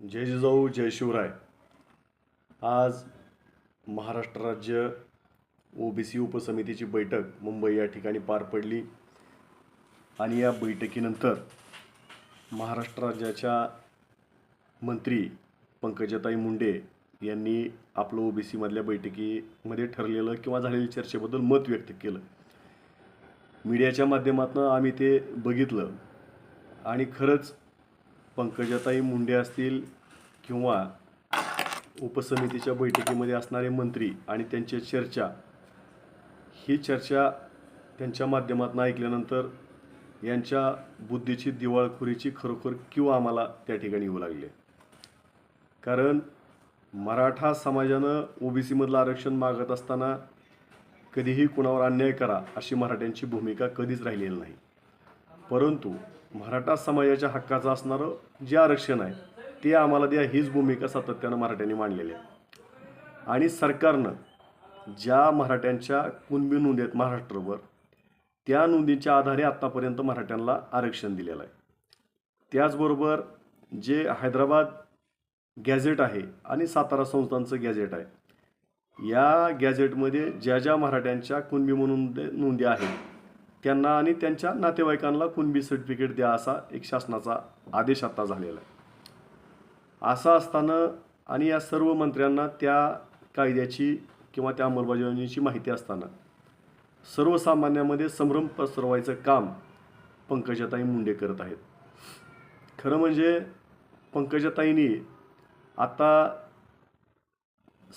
जय जिजाऊ जय शिवराय. आज महाराष्ट्र राज्य O B C उपसमितीची बैठक मुंबई या ठिकाणी पार पडली आणि या बैठकीनंतर महाराष्ट्र राज्याच्या मंत्री पंकजाताई मुंडे यांनी आपलं ओ बी सीमधल्या बैठकीमध्ये ठरलेलं किंवा झालेल्या चर्चेबद्दल मत व्यक्त केलं. मीडियाच्या माध्यमातून आम्ही ते बघितलं आणि खरंच पंकजाताई मुंडे असतील किंवा उपसमितीच्या बैठकीमध्ये असणारे मंत्री आणि त्यांची चर्चा ही चर्चा त्यांच्या माध्यमातून ऐकल्यानंतर यांच्या बुद्धीची दिवाळखोरीची खरोखर किंवा आम्हाला त्या ठिकाणी येऊ लागले. कारण मराठा समाजानं ओबीसीमधलं आरक्षण मागत असताना कधीही कुणावर अन्याय करा अशी मराठ्यांची भूमिका कधीच राहिलेली नाही. परंतु मराठा समाजाच्या हक्काचं असणारं जे आरक्षण आहे ते आम्हाला द्या हीच भूमिका सातत्यानं मराठ्यांनी मांडलेली आहे. आणि सरकारनं ज्या मराठ्यांच्या कुणबी नोंदी आहेत महाराष्ट्रभर त्या नोंदींच्या आधारे आत्तापर्यंत मराठ्यांना आरक्षण दिलेलं आहे. त्याचबरोबर जे हैदराबाद गॅझेट आहे आणि सातारा संस्थांचं गॅझेट आहे या गॅझेटमध्ये ज्या ज्या मराठ्यांच्या कुणबी म्हणून नोंदी आहेत त्यांना आणि त्यांच्या नातेवाईकांना कुणबी सर्टिफिकेट द्या असा एक शासनाचा आदेश आता झालेला आहे. असं असताना आणि या सर्व मंत्र्यांना त्या कायद्याची किंवा त्या अंमलबजावणीची माहिती असताना सर्वसामान्यामध्ये संभ्रम पसरवायचं काम पंकजाताई मुंडे करत आहेत. खरं म्हणजे पंकजाताईंनी आता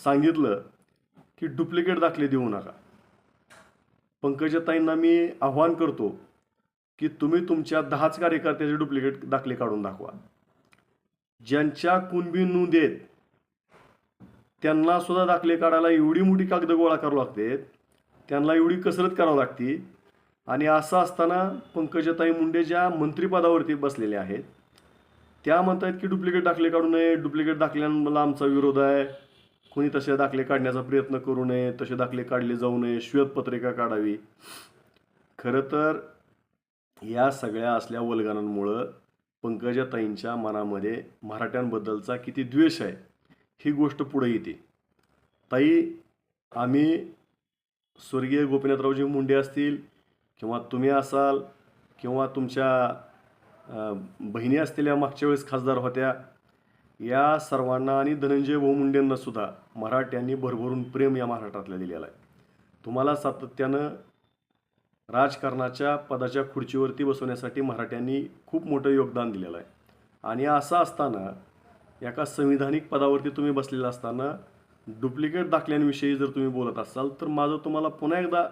सांगितलं की डुप्लिकेट दाखले देऊ नका. पंकजताईंना मी आव्हान करतो की तुम्ही तुमच्या दहाच कार्यकर्त्याचे डुप्लिकेट दाखले काढून दाखवा. ज्यांच्या कुणबी नोंद आहेत त्यांना सुद्धा दाखले काढायला एवढी मोठी कागद गोळा करावं लागते त्यांना एवढी कसरत करावी लागते. आणि असं असताना पंकजताई मुंडे ज्या मंत्रिपदावरती बसलेल्या आहेत त्या म्हणतात की डुप्लिकेट दाखले काढू नये डुप्लिकेट दाखल्यांना आमचा विरोध आहे. कोणी तसे दाखले काढण्याचा प्रयत्न करू नये तसे दाखले काढले जाऊ नये श्वेतपत्रिका काढावी. खरं तर या सगळ्या असल्या वल्गानांमुळं पंकजाताईंच्या मनामध्ये मराठ्यांबद्दलचा किती द्वेष आहे ही गोष्ट पुढे येते. ताई आम्ही स्वर्गीय गोपीनाथरावजी मुंडे असतील किंवा तुम्ही असाल किंवा तुमच्या बहिणी असलेल्या मागच्या वेळेस खासदार होत्या या सर्वांना आणि धनंजय भाऊ मुंडेंना सुद्धा मराठ्यांनी भरभरून प्रेम या महाराष्ट्रातल्या दिलेलं आहे. तुम्हाला सातत्यानं राजकारणाच्या पदाच्या खुर्चीवरती बसवण्यासाठी मराठ्यांनी खूप मोठं योगदान दिलेलं आहे. आणि असं असताना एका संविधानिक पदावरती तुम्ही बसलेला असताना डुप्लिकेट दाखल्यांविषयी जर तुम्ही बोलत असाल तर माझं तुम्हाला पुन्हा एकदा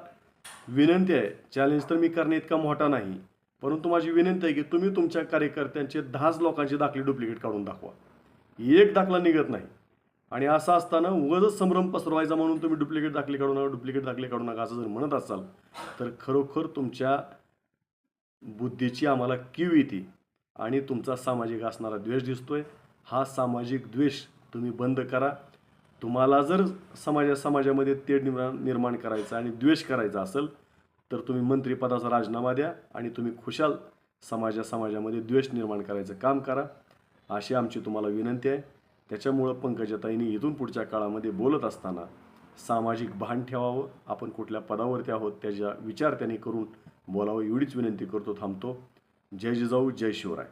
विनंती आहे चॅलेंज तर मी करणे इतका मोठा नाही परंतु माझी विनंती आहे की तुम्ही तुमच्या कार्यकर्त्यांचे दहाच लोकांचे दाखले डुप्लिकेट काढून दाखवा. एक दाखला निघत नाही. आणि असं असताना उगाच संभ्रम पसरवायचा म्हणून तुम्ही डुप्लिकेट दाखले काढू नका डुप्लिकेट दाखले काढू नका असं जर म्हणत असाल तर खरोखर तुमच्या बुद्धीची आम्हाला कीव येते आणि तुमचा सामाजिक असणारा द्वेष दिसतोय. हा सामाजिक द्वेष तुम्ही बंद करा. तुम्हाला जर समाजा समाजामध्ये तेढ निर्माण निर्माण करायचं आणि द्वेष करायचा असेल तर तुम्ही मंत्रिपदाचा राजीनामा द्या आणि तुम्ही खुशाल समाजा समाजामध्ये द्वेष निर्माण करायचं काम करा. अशी आमची तुम्हाला विनंती आहे. त्याच्यामुळं पंकजाताईंनी इथून पुढच्या काळामध्ये बोलत असताना सामाजिक भान ठेवावं. आपण कुठल्या पदावरती आहोत त्याचा विचार त्यांनी करून बोलावं एवढीच विनंती करतो थांबतो. जय जिजाऊ जय शिवराय.